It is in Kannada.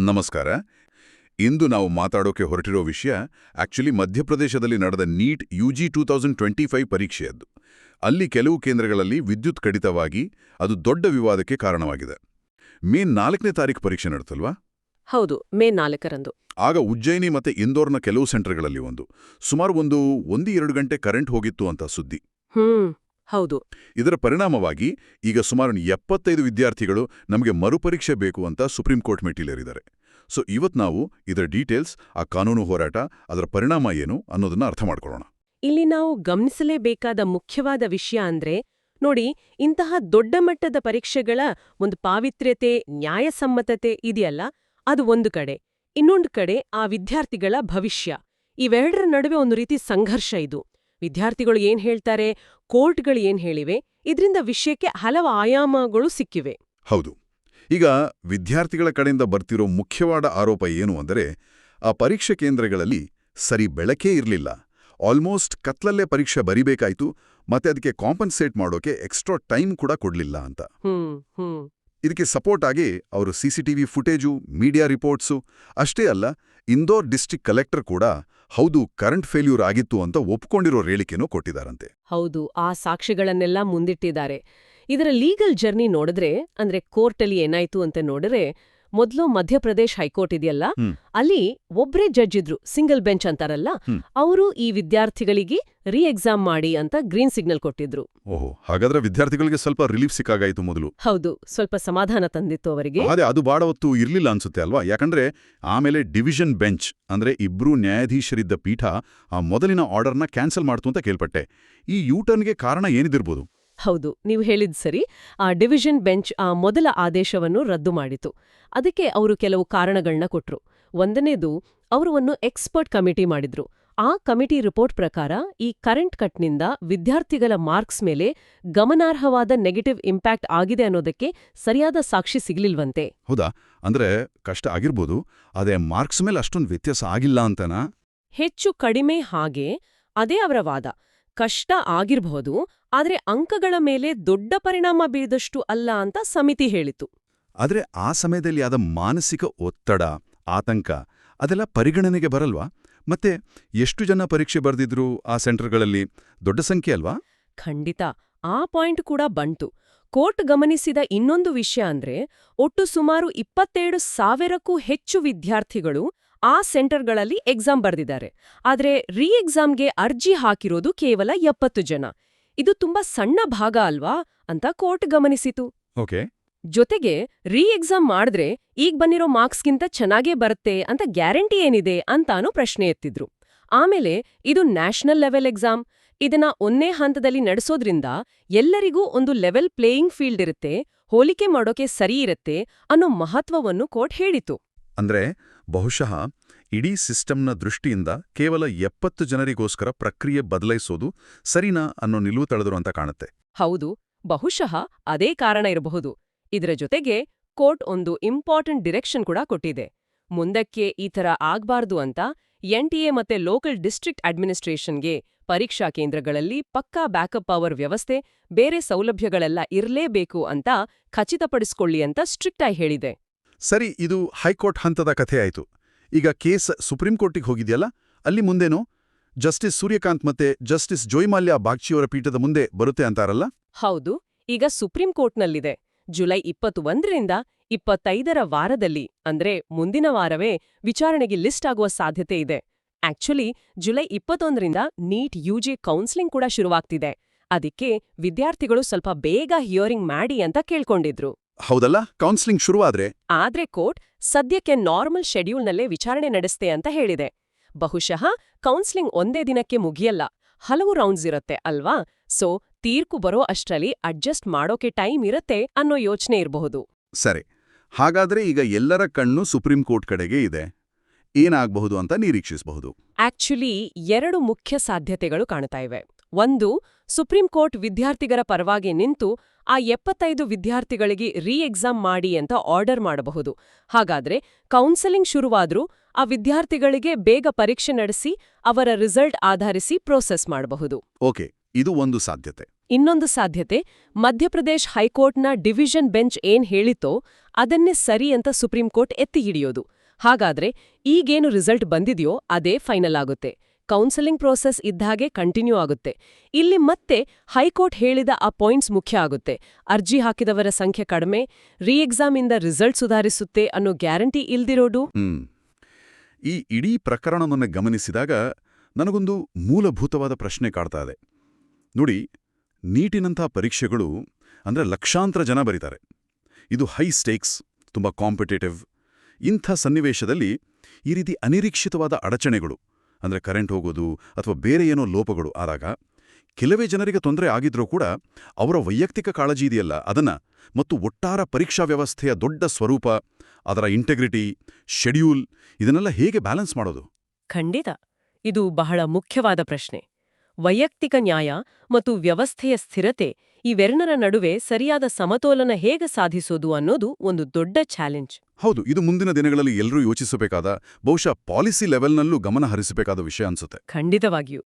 ನಮಸ್ಕಾರ. ಇಂದು ನಾವು ಮಾತಾಡೋಕೆ ಹೊರಟಿರೋ ವಿಷಯ ಆಕ್ಚುಲಿ ಮಧ್ಯಪ್ರದೇಶದಲ್ಲಿ ನಡೆದ NEET U G two thousand twenty five ಪರೀಕ್ಷೆಯದ್ದು. ಅಲ್ಲಿ ಕೆಲವು ಕೇಂದ್ರಗಳಲ್ಲಿ ವಿದ್ಯುತ್ ಕಡಿತವಾಗಿ ಅದು ದೊಡ್ಡ ವಿವಾದಕ್ಕೆ ಕಾರಣವಾಗಿದೆ. ಮೇ ನಾಲ್ಕನೇ ತಾರೀಕು ಪರೀಕ್ಷೆ ನಡೆತಲ್ವಾ? ಹೌದು ಮೇ ನಾಲ್ಕರಂದು. ಆಗ ಉಜ್ಜಯಿನಿ ಮತ್ತೆ ಇಂದೋರ್ನ ಕೆಲವು ಸೆಂಟರ್ಗಳಲ್ಲಿ ಒಂದು. ಸುಮಾರು ಒಂದು ಒಂದು ಎರಡು ಗಂಟೆ ಕರೆಂಟ್ ಹೋಗಿತ್ತು ಅಂತ ಸುದ್ದಿ. ಹ್ಮ್. ಹೌದು. ಇದರ ಪರಿಣಾಮವಾಗಿ ಈಗ ಸುಮಾರು ಎಪ್ಪತ್ತೈದು ವಿದ್ಯಾರ್ಥಿಗಳು ನಮಗೆ ಮರುಪರೀಕ್ಷೆ ಬೇಕು ಅಂತ ಸುಪ್ರೀಂ ಕೋರ್ಟ್ ಮೆಟ್ಟಿಲೇರಿದ್ದಾರೆ. ಸೊ ಇವತ್ ನಾವು ಇದರ ಡೀಟೇಲ್ಸ್ ಆ ಕಾನೂನು ಹೋರಾಟ ಅದರ ಪರಿಣಾಮ ಏನು ಅನ್ನೋದನ್ನ ಅರ್ಥ ಮಾಡ್ಕೊಳ್ಳೋಣ. ಇಲ್ಲಿ ನಾವು ಗಮನಿಸಲೇಬೇಕಾದ ಮುಖ್ಯವಾದ ವಿಷಯ ಅಂದ್ರೆ ನೋಡಿ ಇಂತಹ ದೊಡ್ಡ ಮಟ್ಟದ ಪರೀಕ್ಷೆಗಳ ಒಂದು ಪಾವಿತ್ರ್ಯತೆ ನ್ಯಾಯಸಮ್ಮತತೆ ಇದೆಯಲ್ಲ ಅದು ಒಂದು ಕಡೆ. ಇನ್ನೊಂದು ಕಡೆ ಆ ವಿದ್ಯಾರ್ಥಿಗಳ ಭವಿಷ್ಯ. ಇವೆರಡರ ನಡುವೆ ಒಂದು ರೀತಿ ಸಂಘರ್ಷ ಇದು. ವಿದ್ಯಾರ್ಥಿಗಳು ಏನ್ ಹೇಳ್ತಾರೆ? ಕೋರ್ಟ್ಗಳು ಏನ್ ಹೇಳಿವೆ? ಇದರಿಂದ ವಿಷಯಕ್ಕೆ ಹಲವು ಆಯಾಮಗಳು ಸಿಕ್ಕಿವೆ. ಹೌದು. ಈಗ ವಿದ್ಯಾರ್ಥಿಗಳ ಕಡೆಯಿಂದ ಬರ್ತಿರೋ ಮುಖ್ಯವಾದ ಆರೋಪ ಏನು ಅಂದರೆ ಆ ಪರೀಕ್ಷೆ ಕೇಂದ್ರಗಳಲ್ಲಿ ಸರಿ ಬೆಳಕೇ ಇರಲಿಲ್ಲ. ಆಲ್ಮೋಸ್ಟ್ ಕತ್ಲಲ್ಲೇ ಪರೀಕ್ಷೆ ಬರಿಬೇಕಾಯ್ತು ಮತ್ತೆ ಅದಕ್ಕೆ ಕಾಂಪನ್ಸೇಟ್ ಮಾಡೋಕೆ ಎಕ್ಸ್ಟ್ರಾ ಟೈಮ್ ಕೂಡ ಕೊಡ್ಲಿಲ್ಲ ಅಂತ. ಹ್ಮ್ ಹ್ಮ್. ಇದಕ್ಕೆ ಸಪೋರ್ಟ್ ಆಗಿ ಅವರು ಸಿಸಿಟಿವಿ ಫುಟೇಜು ಮೀಡಿಯಾ ರಿಪೋರ್ಟ್ಸು ಅಷ್ಟೇ ಅಲ್ಲ ಇಂದೋರ್ ಡಿಸ್ಟ್ರಿಕ್ಟ್ ಕಲೆಕ್ಟರ್ ಕೂಡ ಹೌದು ಕರೆಂಟ್ ಫೇಲ್ಯೂರ್ ಆಗಿತ್ತು ಅಂತ ಒಪ್ಕೊಂಡಿರೋ ಹೇಳಿಕೆನೂ ಕೊಟ್ಟಿದ್ದಾರಂತೆ ಹೌದು, ಆ ಸಾಕ್ಷಿಗಳನ್ನೆಲ್ಲ ಮುಂದಿಟ್ಟಿದ್ದಾರೆ. ಇದರ ಲೀಗಲ್ ಜರ್ನಿ ನೋಡಿದ್ರೆ, ಅಂದ್ರೆ ಕೋರ್ಟಲ್ಲಿ ಏನಾಯ್ತು ಅಂತ ನೋಡಿದ್ರೆ ಮೊದಲು ಮಧ್ಯಪ್ರದೇಶ್ ಹೈಕೋರ್ಟ್ ಇದೆಯಲ್ಲ? ಅಲ್ಲಿ ಒಬ್ರೇ ಜಡ್ಜ್ ಇದ್ರು ಸಿಂಗಲ್ ಬೆಂಚ್ ಅಂತಾರಲ್ಲ. ಅವರು ಈ ವಿದ್ಯಾರ್ಥಿಗಳಿಗೆ ರೀ ಎಕ್ಸಾಮ್ ಮಾಡಿ ಅಂತ ಗ್ರೀನ್ ಸಿಗ್ನಲ್ ಕೊಟ್ಟಿದ್ರು. ಓಹೋ ಹಾಗಾದ್ರೆ ವಿದ್ಯಾರ್ಥಿಗಳಿಗೆ ಸ್ವಲ್ಪ ರಿಲೀಫ್ ಸಿಕ್ಕಾಗಾಯ್ತು ಮೊದಲು. ಹೌದು ಸ್ವಲ್ಪ ಸಮಾಧಾನ ತಂದಿತ್ತು ಅವರಿಗೆ. ಅದೇ ಅದು ಬಾಡ ಹೊತ್ತು ಇರ್ಲಿಲ್ಲ ಅನ್ಸುತ್ತೆ ಅಲ್ವಾ? ಯಾಕಂದ್ರೆ ಆಮೇಲೆ ಡಿವಿಷನ್ ಬೆಂಚ್ ಅಂದ್ರೆ ಇಬ್ರು ನ್ಯಾಯಾಧೀಶರಿದ್ದ ಪೀಠ ಆ ಮೊದಲಿನ ಆರ್ಡರ್ನ ಕ್ಯಾನ್ಸಲ್ ಮಾಡ್ತು ಅಂತ ಕೇಳ್ಪಟ್ಟೆ. ಈ ಯೂಟರ್ನ್ಗೆ ಕಾರಣ ಏನಿದಿರ್ಬೋದು? ಹೌದು ನೀವು ಹೇಳಿದ್ ಸರಿ. ಆ ಡಿವಿಷನ್ ಬೆಂಚ್ ಆ ಮೊದಲ ಆದೇಶವನ್ನು ರದ್ದು ಮಾಡಿತು. ಅದಕ್ಕೆ ಅವರು ಕೆಲವು ಕಾರಣಗಳನ್ನ ಕೊಟ್ರು. ಒಂದನೇದು ಅವರು ಒಂದು ಎಕ್ಸ್ಪರ್ಟ್ ಕಮಿಟಿ ಮಾಡಿದ್ರು. ಆ ಕಮಿಟಿ ರಿಪೋರ್ಟ್ ಪ್ರಕಾರ ಈ ಕರೆಂಟ್ ಕಟ್ನಿಂದ ವಿದ್ಯಾರ್ಥಿಗಳ ಮಾರ್ಕ್ಸ್ ಮೇಲೆ ಗಮನಾರ್ಹವಾದ ನೆಗೆಟಿವ್ ಇಂಪ್ಯಾಕ್ಟ್ ಆಗಿದೆ ಅನ್ನೋದಕ್ಕೆ ಸರಿಯಾದ ಸಾಕ್ಷಿ ಸಿಗ್ಲಿಲ್ವಂತೆ. ಹೌದಾ? ಅಂದ್ರೆ ಕಷ್ಟ ಆಗಿರ್ಬೋದು ಅದೇ ಮಾರ್ಕ್ಸ್ ಮೇಲೆ ಅಷ್ಟೊಂದು ವ್ಯತ್ಯಾಸ ಆಗಿಲ್ಲ ಅಂತನಾ? ಹೆಚ್ಚು ಕಡಿಮೆ ಹಾಗೆ ಅದೇ ಅವರ ವಾದ. ಕಷ್ಟ ಆಗಿರಬಹುದು ಆದ್ರೆ ಅಂಕಗಳ ಮೇಲೆ ದೊಡ್ಡ ಪರಿಣಾಮ ಬೀರದಷ್ಟು ಅಲ್ಲ ಅಂತ ಸಮಿತಿ ಹೇಳಿತು. ಆದರೆ ಆ ಸಮಯದಲ್ಲಿ ಆದ ಮಾನಸಿಕ ಒತ್ತಡ ಆತಂಕ ಅದೆಲ್ಲ ಪರಿಗಣನೆಗೆ ಬರಲ್ವಾ? ಮತ್ತೆ ಎಷ್ಟು ಜನ ಪರೀಕ್ಷೆ ಬರೆದಿದ್ರು ಆ ಸೆಂಟರ್ಗಳಲ್ಲಿ? ದೊಡ್ಡ ಸಂಖ್ಯೆ ಅಲ್ವಾ? ಖಂಡಿತ. ಆ ಪಾಯಿಂಟ್ ಕೂಡ ಬಂತು. ಕೋರ್ಟ್ ಗಮನಿಸಿದ ಇನ್ನೊಂದು ವಿಷಯ ಅಂದ್ರೆ ಒಟ್ಟು ಸುಮಾರು ಇಪ್ಪತ್ತೇಳು ಸಾವಿರಕ್ಕೂ ಹೆಚ್ಚು ವಿದ್ಯಾರ್ಥಿಗಳು ಆ ಸೆಂಟರ್ಗಳಲ್ಲಿ ಎಕ್ಸಾಮ್ ಬರೆದಿದ್ದಾರೆ. ಆದರೆ ರೀ ಎಕ್ಸಾಮ್ಗೆ ಅರ್ಜಿ ಹಾಕಿರೋದು ಕೇವಲ ಎಪ್ಪತ್ತು ಜನ. ಇದು ತುಂಬಾ ಸಣ್ಣ ಭಾಗ ಅಲ್ವಾ ಅಂತ ಕೋರ್ಟ್ ಗಮನಿಸಿತು. ಓಕೆ. ಜೊತೆಗೆ ರೀ ಎಕ್ಸಾಮ್ ಮಾಡಿದ್ರೆ ಈಗ ಬಂದಿರೋ ಮಾರ್ಕ್ಸ್ಗಿಂತ ಚೆನ್ನಾಗೇ ಬರುತ್ತೆ ಅಂತ ಗ್ಯಾರಂಟಿ ಏನಿದೆ ಅಂತಾನೂ ಪ್ರಶ್ನೆ ಎತ್ತಿದ್ರು. ಆಮೇಲೆ ಇದು ನ್ಯಾಷನಲ್ ಲೆವೆಲ್ ಎಕ್ಸಾಮ್. ಇದನ್ನ ಒಂದೇ ಹಂತದಲ್ಲಿ ನಡೆಸೋದ್ರಿಂದ ಎಲ್ಲರಿಗೂ ಒಂದು ಲೆವೆಲ್ ಪ್ಲೇಯಿಂಗ್ ಫೀಲ್ಡ್ ಇರುತ್ತೆ ಹೋಲಿಕೆ ಮಾಡೋಕೆ ಸರಿ ಇರುತ್ತೆ ಅನ್ನೋ ಮಹತ್ವವನ್ನು ಕೋರ್ಟ್ ಹೇಳಿತು. ಅಂದ್ರೆ ಬಹುಶಃ ಇಡೀ ಸಿಸ್ಟಮ್ನ ದೃಷ್ಟಿಯಿಂದ ಕೇವಲ ಎಪ್ಪತ್ತು ಜನರಿಗೋಸ್ಕರ ಪ್ರಕ್ರಿಯೆ ಬದಲಾಯಿಸೋದು ಸರಿನಾ ಅನ್ನೋ ನಿಲುವು ತಳೆದ್ರು ಅಂತ ಕಾಣುತ್ತೆ. ಹೌದು ಬಹುಶಃ ಅದೇ ಕಾರಣ ಇರಬಹುದು. ಇದರ ಜೊತೆಗೆ ಕೋರ್ಟ್ ಒಂದು ಇಂಪಾರ್ಟೆಂಟ್ ಡಿರೆಕ್ಷನ್ ಕೂಡ ಕೊಟ್ಟಿದೆ. ಮುಂದಕ್ಕೆ ಈ ಥರ ಆಗ್ಬಾರ್ದು ಅಂತ ಎನ್ಟಿಎ ಮತ್ತೆ ಲೋಕಲ್ ಡಿಸ್ಟ್ರಿಕ್ಟ್ ಅಡ್ಮಿನಿಸ್ಟ್ರೇಷನ್ಗೆ ಪರೀಕ್ಷಾ ಕೇಂದ್ರಗಳಲ್ಲಿ ಪಕ್ಕಾ ಬ್ಯಾಕಪ್ ಪವರ್ ವ್ಯವಸ್ಥೆ ಬೇರೆ ಸೌಲಭ್ಯಗಳೆಲ್ಲ ಇರಲೇಬೇಕು ಅಂತ ಖಚಿತಪಡಿಸ್ಕೊಳ್ಳಿ ಅಂತ ಸ್ಟ್ರಿಕ್ಟಾಗಿ ಹೇಳಿದೆ. ಸರಿ ಇದು ಹೈಕೋರ್ಟ್ ಹಂತದ ಕಥೆ ಆಯ್ತು ಈಗ ಕೇಸ್ ಸುಪ್ರೀಂ ಕೋರ್ಟಿಗೆ ಹೋಗಿದೆಯಲ್ಲ? ಅಲ್ಲಿ ಮುಂದೇನು? ಜಸ್ಟಿಸ್ ಸೂರ್ಯಕಾಂತ್ ಮತ್ತೆ ಜಸ್ಟಿಸ್ ಜೋಯ್ಮಾಲ್ಯ ಬಾಗ್ಚಿಯವರ ಪೀಠದ ಮುಂದೆ ಬರುತ್ತೆ ಅಂತಾರಲ್ಲ? ಹೌದು, ಈಗ ಸುಪ್ರೀಂ ಕೋರ್ಟ್ನಲ್ಲಿದೆ ಜುಲೈ ಇಪ್ಪತ್ತೊಂದರಿಂದ ಇಪ್ಪತ್ತೈದರ ವಾರದಲ್ಲಿ, ಅಂದ್ರೆ ಮುಂದಿನ ವಾರವೇ ವಿಚಾರಣೆಗೆ ಲಿಸ್ಟ್ ಆಗುವ ಸಾಧ್ಯತೆ ಇದೆ. ಆಕ್ಚುಲಿ ಜುಲೈ ಇಪ್ಪತ್ತೊಂದರಿಂದ ನೀಟ್ ಯುಜಿ ಕೌನ್ಸಿಲಿಂಗ್ ಕೂಡ ಶುರುವಾಗ್ತಿದೆ. ಅದಕ್ಕೆ ವಿದ್ಯಾರ್ಥಿಗಳು ಸ್ವಲ್ಪ ಬೇಗ ಹಿಯರಿಂಗ್ ಮಾಡಿ ಅಂತ ಕೇಳ್ಕೊಂಡಿದ್ರು. ಹೌದಲ್ಲ? ಕೌನ್ಸಿಲಿಂಗ್ ಶುರುವಾದ್ರೆ? ಆದ್ರೆ ಕೋರ್ಟ್ ಸದ್ಯಕ್ಕೆ ನಾರ್ಮಲ್ ಶೆಡ್ಯೂಲ್ನಲ್ಲೇ ವಿಚಾರಣೆ ನಡೆಸ್ತೆ ಅಂತ ಹೇಳಿದೆ. ಬಹುಶಃ ಕೌನ್ಸಿಲಿಂಗ್ ಒಂದೇ ದಿನಕ್ಕೆ ಮುಗಿಯಲ್ಲ. ಹಲವು ರೌಂಡ್ಸ್ ಇರುತ್ತೆ ಅಲ್ವಾ? ಸೊ ತೀರ್ಪು ಬರೋ ಅಷ್ಟರಲ್ಲಿ ಅಡ್ಜಸ್ಟ್ ಮಾಡೋಕೆ ಟೈಮ್ ಇರತ್ತೆ ಅನ್ನೋ ಯೋಚನೆ ಇರಬಹುದು. ಸರಿ. ಹಾಗಾದ್ರೆ ಈಗ ಎಲ್ಲರ ಕಣ್ಣು ಸುಪ್ರೀಂ ಕೋರ್ಟ್ ಕಡೆಗೆ ಇದೆ. ಏನಾಗಬಹುದು ಅಂತ ನಿರೀಕ್ಷಿಸಬಹುದು? ಆಕ್ಚುಲಿ ಎರಡು ಮುಖ್ಯ ಸಾಧ್ಯತೆಗಳು ಕಾಣ್ತಾ ಇವೆ. ಒಂದು ಸುಪ್ರೀಂ ಕೋರ್ಟ್ ವಿದ್ಯಾರ್ಥಿಗರ ಪರವಾಗಿ ನಿಂತು ಆ ಎಪ್ಪತ್ತೈದು ವಿದ್ಯಾರ್ಥಿಗಳಿಗೆ ರೀ ಎಕ್ಸಾಮ್ ಮಾಡಿ ಅಂತ ಆರ್ಡರ್ ಮಾಡಬಹುದು. ಹಾಗಾದ್ರೆ ಕೌನ್ಸೆಲಿಂಗ್ ಶುರುವಾದ್ರೂ ಆ ವಿದ್ಯಾರ್ಥಿಗಳಿಗೆ ಬೇಗ ಪರೀಕ್ಷೆ ನಡೆಸಿ ಅವರ ರಿಸಲ್ಟ್ ಆಧರಿಸಿ ಪ್ರೋಸೆಸ್ ಮಾಡಬಹುದು. ಓಕೆ ಇದು ಒಂದು ಸಾಧ್ಯತೆ. ಇನ್ನೊಂದು ಸಾಧ್ಯತೆ ಮಧ್ಯಪ್ರದೇಶ್ ಹೈಕೋರ್ಟ್ನ ಡಿವಿಷನ್ ಬೆಂಚ್ ಏನ್ ಹೇಳಿತೋ ಅದನ್ನೇ ಸರಿ ಅಂತ ಸುಪ್ರೀಂ ಕೋರ್ಟ್ ಎತ್ತಿ ಹಿಡಿಯೋದು. ಹಾಗಾದ್ರೆ ಈಗೇನು ರಿಸಲ್ಟ್ ಬಂದಿದೆಯೋ ಅದೇ ಫೈನಲ್ ಆಗುತ್ತೆ. ಕೌನ್ಸೆಲಿಂಗ್ ಪ್ರೋಸೆಸ್ ಇದ್ದಾಗೆ ಕಂಟಿನ್ಯೂ ಆಗುತ್ತೆ. ಇಲ್ಲಿ ಮತ್ತೆ ಹೈಕೋರ್ಟ್ ಹೇಳಿದ ಆ ಪಾಯಿಂಟ್ಸ್ ಮುಖ್ಯ ಆಗುತ್ತೆ. ಅರ್ಜಿ ಹಾಕಿದವರ ಸಂಖ್ಯೆ ಕಡಿಮೆ ರೀ ಎಕ್ಸಾಮಿಂದ ರಿಸಲ್ಟ್ ಸುಧಾರಿಸುತ್ತೆ ಅನ್ನೋ ಗ್ಯಾರಂಟಿ ಇಲ್ದಿರೋದು? ಈ ಇಡೀ ಪ್ರಕರಣವನ್ನು ಗಮನಿಸಿದಾಗ ನನಗೊಂದು ಮೂಲಭೂತವಾದ ಪ್ರಶ್ನೆ ಕಾಡ್ತಾ ಇದೆ. ನೋಡಿ, ನೀಟಿನಂಥ ಪರೀಕ್ಷೆಗಳು ಅಂದರೆ ಲಕ್ಷಾಂತರ ಜನ ಬರೀತಾರೆ. ಇದು ಹೈ ಸ್ಟೇಕ್ಸ್, ತುಂಬ ಕಾಂಪಿಟೇಟಿವ್. ಇಂಥ ಸನ್ನಿವೇಶದಲ್ಲಿ ಈ ರೀತಿ ಅನಿರೀಕ್ಷಿತವಾದ ಅಡಚಣೆಗಳು ಅಂದರೆ ಕರೆಂಟ್ ಹೋಗೋದು ಅಥವಾ ಬೇರೆ ಏನೋ ಲೋಪಗಳು ಆದಾಗ ಕೆಲವೇ ಜನರಿಗೆ ತೊಂದರೆ ಆಗಿದ್ರೂ ಕೂಡ ಅವರ ವೈಯಕ್ತಿಕ ಕಾಳಜಿ ಇದೆಯಲ್ಲ, ಅದನ್ನ ಮತ್ತು ಒಟ್ಟಾರ ಪರೀಕ್ಷಾ ವ್ಯವಸ್ಥೆಯ ದೊಡ್ಡ ಸ್ವರೂಪ, ಅದರ ಇಂಟೆಗ್ರಿಟಿ ಶೆಡ್ಯೂಲ್ ಇದನ್ನೆಲ್ಲ ಹೇಗೆ ಬ್ಯಾಲೆನ್ಸ್ ಮಾಡೋದು? ಖಂಡಿತ. ಇದು ಬಹಳ ಮುಖ್ಯವಾದ ಪ್ರಶ್ನೆ. ವೈಯಕ್ತಿಕ ನ್ಯಾಯ ಮತ್ತು ವ್ಯವಸ್ಥೆಯ ಸ್ಥಿರತೆ ಇವೆರಡರ ನಡುವೆ ಸರಿಯಾದ ಸಮತೋಲನ ಹೇಗೆ ಸಾಧಿಸೋದು ಅನ್ನೋದು ಒಂದು ದೊಡ್ಡ ಚಾಲೆಂಜ್. ಹೌದು ಇದು ಮುಂದಿನ ದಿನಗಳಲ್ಲಿ ಎಲ್ಲರೂ ಯೋಚಿಸಬೇಕಾದ ಬಹುಶಃ ಪಾಲಿಸಿ ಲೆವೆಲ್ನಲ್ಲೂ ಗಮನ ಹರಿಸಬೇಕಾದ ವಿಷಯ ಅನ್ಸುತ್ತೆ. ಖಂಡಿತವಾಗಿಯೂ.